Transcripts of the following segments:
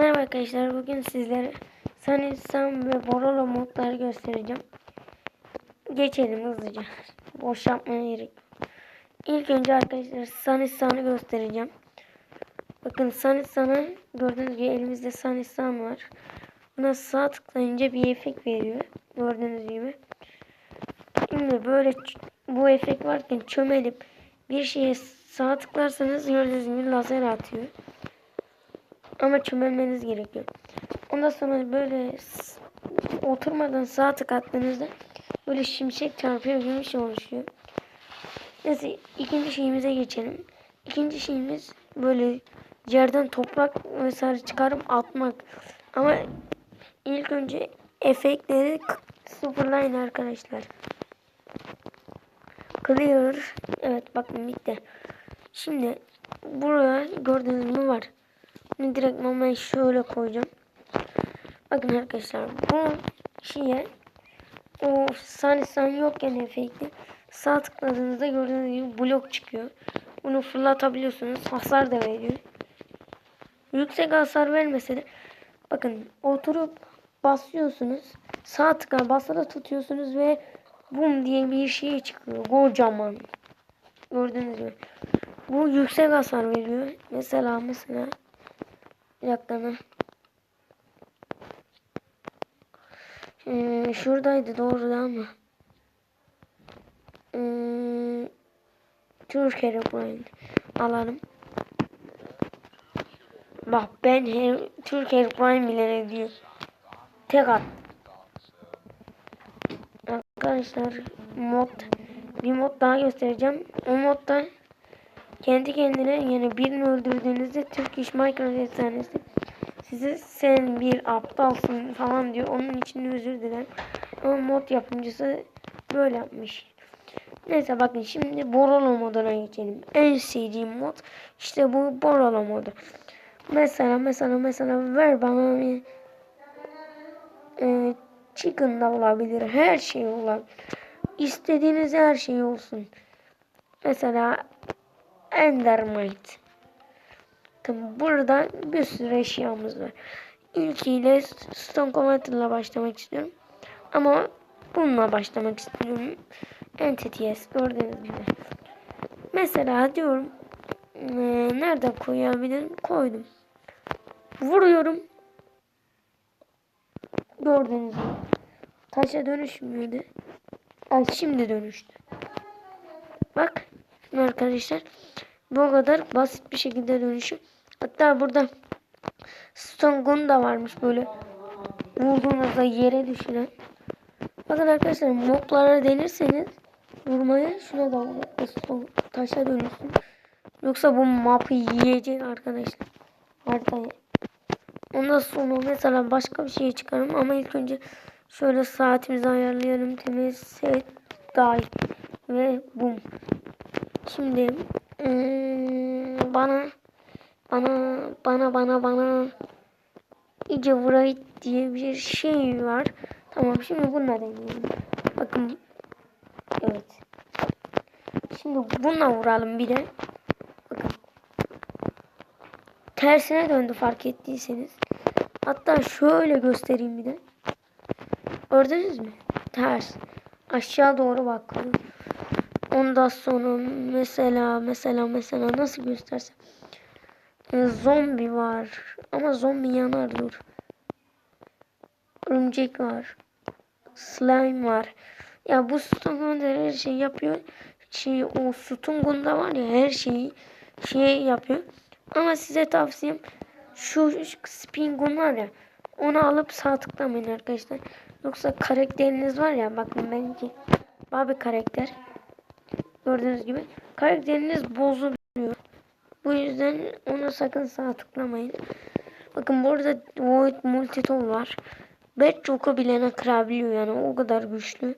Merhaba arkadaşlar bugün sizlere Sunny Sun ve Borolo modları göstereceğim. Geçelim hızlıca. Boş yapmaya gerek. İlk önce arkadaşlar Sunny Sun'ı göstereceğim. Bakın Sunny Sun'a gördüğünüz gibi elimizde Sunny Sun var. Buna sağ tıklayınca bir efekt veriyor. Gördüğünüz gibi. Şimdi böyle bu efekt varken çömelip bir şeye sağ tıklarsanız gördüğünüz gibi lazer atıyor. Ama çömelmeniz gerekiyor. Ondan sonra böyle oturmadan sağ tık böyle şimşek çarpıyor gibi bir şey oluşuyor. Neyse ikinci şeyimize geçelim. İkinci şeyimiz böyle yerden toprak vesaire çıkarıp atmak. Ama ilk önce efektleri sıfırlayın arkadaşlar. Clear. Evet bakın bitti. Şimdi buraya gördüğünüz mü var. Bunu direkt ben şöyle koyacağım. Bakın arkadaşlar bu şeye o sanisan yokken efekti sağ tıkladığınızda gördüğünüz gibi blok çıkıyor. Bunu fırlatabiliyorsunuz. Hasar da veriyor. Yüksek hasar vermese de bakın oturup basıyorsunuz. Sağ tıka basılı tutuyorsunuz ve bum diye bir şey çıkıyor. Kocaman. Gördüğünüz gibi. Bu yüksek hasar veriyor. Mesela mesela ne? Ee, şuradaydı doğru değil mi? Ee, Türk Airplane alalım. Bak ben her, Türk Airplane bile diyor. Tek at. Arkadaşlar mod bir mod daha göstereceğim. O modda kendi kendine yani birini öldürdüğünüzde Türk İş Minecraft efsanesi size sen bir aptalsın falan diyor. Onun için özür dilerim. Ama mod yapımcısı böyle yapmış. Neyse bakın şimdi Borolo moduna geçelim. En sevdiğim mod işte bu Borolo modu. Mesela mesela mesela ver bana bir e, chicken da olabilir. Her şey olabilir. İstediğiniz her şey olsun. Mesela Endermite. Bakın burada bir sürü eşyamız var. İlkiyle Stone Commander başlamak istiyorum. Ama bununla başlamak istiyorum. Entities gördüğünüz gibi. Mesela diyorum eee, nerede koyabilirim? Koydum. Vuruyorum. Gördüğünüz gibi. Taşa dönüşmüyordu. Ay şimdi dönüştü. Bak arkadaşlar bu kadar basit bir şekilde dönüşüm. Hatta burada Stone Gun da varmış böyle vurduğunuzda yere düşüren. Bakın arkadaşlar moblara denirseniz vurmaya şuna da vurun. Taşa dönüşsün. Yoksa bu mapı yiyecek arkadaşlar. Haritayı. Ondan sonra mesela başka bir şey çıkarım ama ilk önce şöyle saatimizi ayarlayalım. Temiz set dahil ve bum. Şimdi eee, bana bana bana bana bana iyice vurayım diye bir şey var. Tamam şimdi bununla deneyelim. Bakın evet. Şimdi bununla vuralım bir de. Bakın. Tersine döndü fark ettiyseniz. Hatta şöyle göstereyim bir de. Gördünüz mü? Ters. Aşağı doğru bakıyor. Ondan sonra mesela mesela mesela nasıl göstersem. Ee, zombi var. Ama zombi yanar dur. Örümcek var. Slime var. Ya bu Stungun her şey yapıyor. Şey o Stungun'da var ya her şeyi şey yapıyor. Ama size tavsiyem şu Spingun var ya onu alıp sağ tıklamayın arkadaşlar. Yoksa karakteriniz var ya bakın benimki Babi karakter. Gördüğünüz gibi karakteriniz bozuluyor. Bu yüzden ona sakın sağ tıklamayın. Bakın burada Void Multitool var. Bedrock'u bilene kırabiliyor yani o kadar güçlü.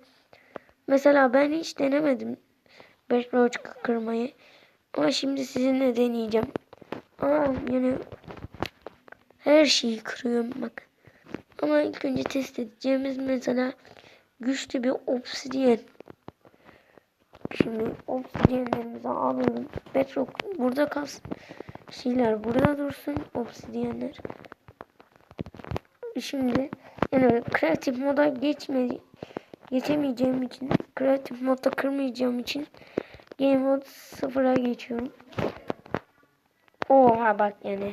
Mesela ben hiç denemedim Bedrock kırmayı. Ama şimdi sizinle deneyeceğim. Aa yani her şeyi kırıyorum bak. Ama ilk önce test edeceğimiz mesela güçlü bir obsidiyen. Şimdi obsidiyenlerimizi alıyorum. Bedrock burada kalsın. Şeyler burada dursun. Obsidiyenler. şimdi yani kreatif moda geçme geçemeyeceğim için kreatif modda kırmayacağım için game mode sıfıra geçiyorum. Oha bak yani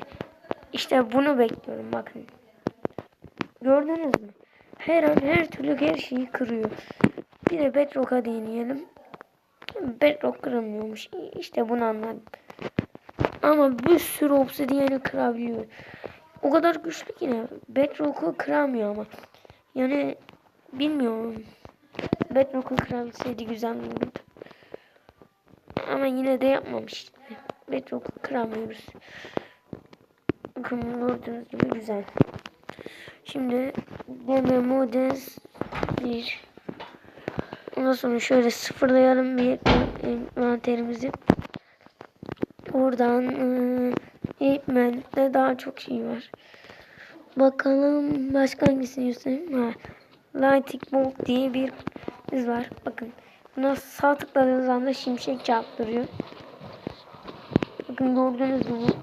işte bunu bekliyorum bakın. Gördünüz mü? Her an her türlü her şeyi kırıyor. Bir de Bedrock'a deneyelim. Bedrock kırılmıyormuş. İşte bunu anladım. Ama bir sürü obsidiyeni kırabiliyor. O kadar güçlü ki ne? Bedrock'u kıramıyor ama. Yani bilmiyorum. Bedrock'u kırabilseydi güzel olurdu. Ama yine de yapmamış. Bedrock'u kıramıyoruz. Gördüğünüz gibi güzel. Şimdi deme models 1 Ondan sonra şöyle sıfırlayalım bir envanterimizi. Oradan eğitmende daha çok şey var. Bakalım başka hangisini göstereyim. Ha. Lighting Bolt diye bir iz var. Bakın. Buna sağ tıkladığınız anda şimşek çarptırıyor. Bakın gördüğünüz gibi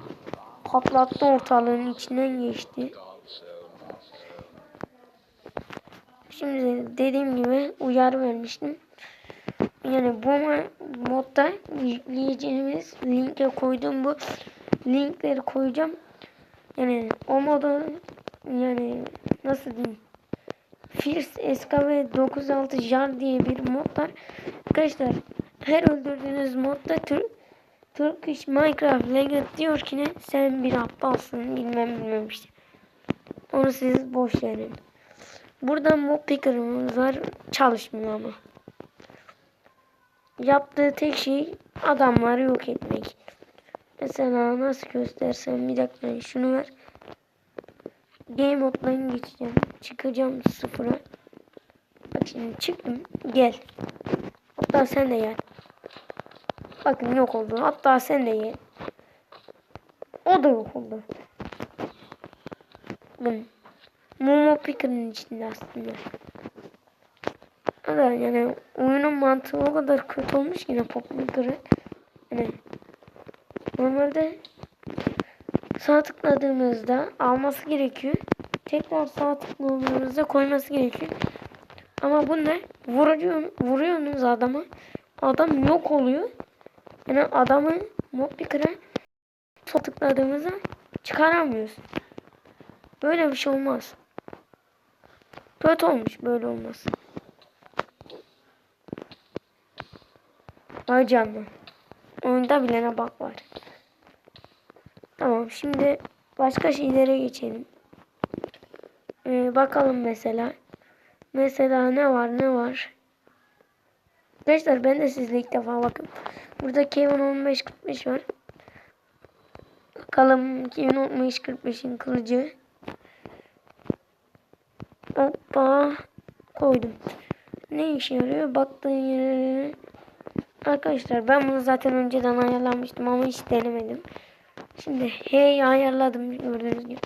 patlattı ortalığın içinden geçti. Şimdi dediğim gibi uyarı vermiştim. Yani bu modda yükleyeceğimiz linke koyduğum bu linkleri koyacağım. Yani o moda yani nasıl diyeyim Fierce SKV 96 Jar diye bir mod var. Arkadaşlar her öldürdüğünüz modda Tür Turkish Minecraft Legend diyor ki ne sen bir aptalsın bilmem bilmem işte. Onu siz boş verin. Burada mob picker'ımız var. Çalışmıyor ama. Yaptığı tek şey adamları yok etmek. Mesela nasıl göstersem bir dakika şunu ver. Game moddan geçeceğim. Çıkacağım sıfıra. Bak şimdi çıktım. Gel. Hatta sen de gel. Bakın yok oldu. Hatta sen de gel. O da yok oldu. Bakın. Momo Picker'ın içinde aslında. Ama yani oyunun mantığı o kadar kötü olmuş yine Maker'ı. Yani normalde sağ tıkladığımızda alması gerekiyor. Tekrar sağ tıkladığımızda koyması gerekiyor. Ama bu ne? Vuruyor, vuruyorsunuz adama. Adam yok oluyor. Yani adamı Mob Picker'a sağ tıkladığımızda çıkaramıyoruz. Böyle bir şey olmaz. Kötü olmuş böyle olmaz. Ay canlı. Oyunda bilene bak var. Tamam şimdi başka şeylere geçelim. Ee, bakalım mesela. Mesela ne var ne var. Arkadaşlar ben de sizle ilk defa bakın. Burada Kevin 1545 var. Bakalım Kevin 1545'in kılıcı. Hoppa koydum. Ne işe yarıyor? Baktığın yere. Arkadaşlar ben bunu zaten önceden ayarlamıştım ama hiç denemedim. Şimdi hey ayarladım gördüğünüz gibi.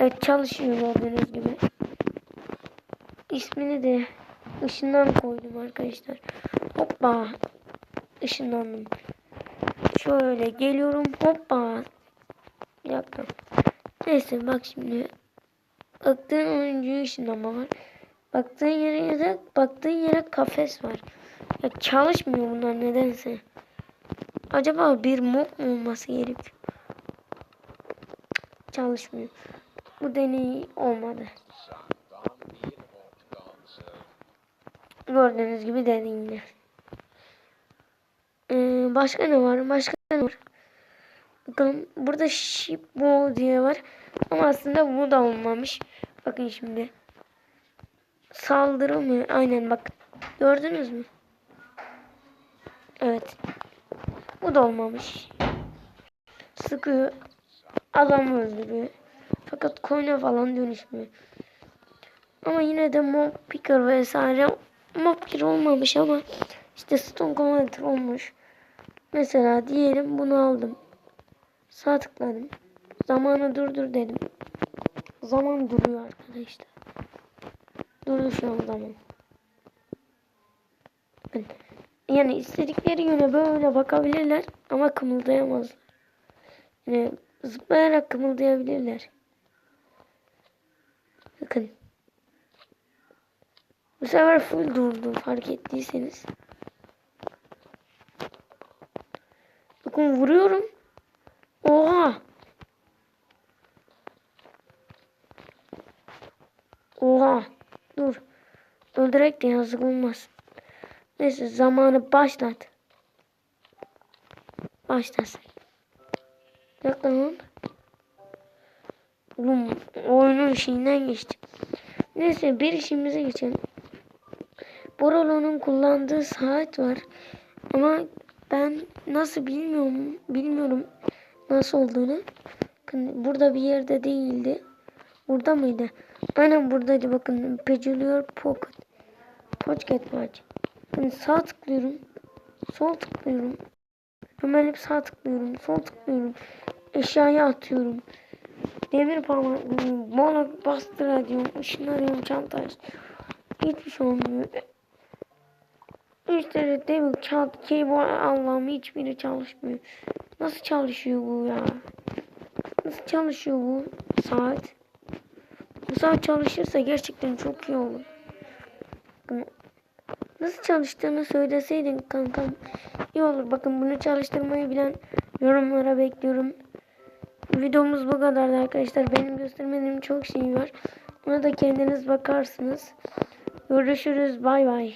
Evet çalışıyor gördüğünüz gibi. İsmini de ışından koydum arkadaşlar. Hoppa. Işınlandım. Şöyle geliyorum. Hoppa. Bir dakika. Neyse bak şimdi Baktığın oyuncuyu ışınlama var. Baktığın yere ya da baktığın yere kafes var. Ya çalışmıyor bunlar nedense. Acaba bir mob mu olması gerekiyor? Çalışmıyor. Bu deney olmadı. Gördüğünüz gibi deneyimler. Ee, başka ne var? Başka ne var? Bakalım burada Shipbo diye var. Ama aslında bu da olmamış. Bakın şimdi. Saldırı mı? Aynen bak. Gördünüz mü? Evet. Bu da olmamış. Sıkıyor. Adam öldürüyor. Fakat koyuna falan dönüşmüyor. Ama yine de mob picker vesaire mob picker olmamış ama işte stone commander olmuş. Mesela diyelim bunu aldım. Sağ tıkladım. Zamanı durdur dedim. Zaman duruyor arkadaşlar. Durdu şu an zaman. Yani istedikleri yöne böyle bakabilirler ama kımıldayamazlar. Yani zıplayarak kımıldayabilirler. Bakın. Bu sefer full durdu fark ettiyseniz. Bakın vuruyorum. Oha. Oha. Dur. De yazık olmaz. Neyse zamanı başlat. Başlasın. Lan. Oğlum oyunun şeyinden geçti. Neyse bir işimize geçelim. Borolo'nun kullandığı saat var. Ama ben nasıl bilmiyorum. Bilmiyorum nasıl olduğunu. Burada bir yerde değildi. Burada mıydı? Aynen buradaydı bakın. Peculiar Pocket. Pocket Watch. Bakın sağ tıklıyorum. Sol tıklıyorum. Hemen hep sağ tıklıyorum. Sol tıklıyorum. Eşyaya atıyorum. Demir parmak mola bastıra diyorum. Işınlanıyorum çantaya. Hiçbir şey olmuyor. İşte demir kağıt keyboard Allah'ım hiçbiri çalışmıyor. Nasıl çalışıyor bu ya? Nasıl çalışıyor bu saat? Bu saat çalışırsa gerçekten çok iyi olur. Nasıl çalıştığını söyleseydin kankam iyi olur. Bakın bunu çalıştırmayı bilen yorumlara bekliyorum. Videomuz bu kadardı arkadaşlar. Benim göstermediğim çok şey var. Ona da kendiniz bakarsınız. Görüşürüz. Bay bay.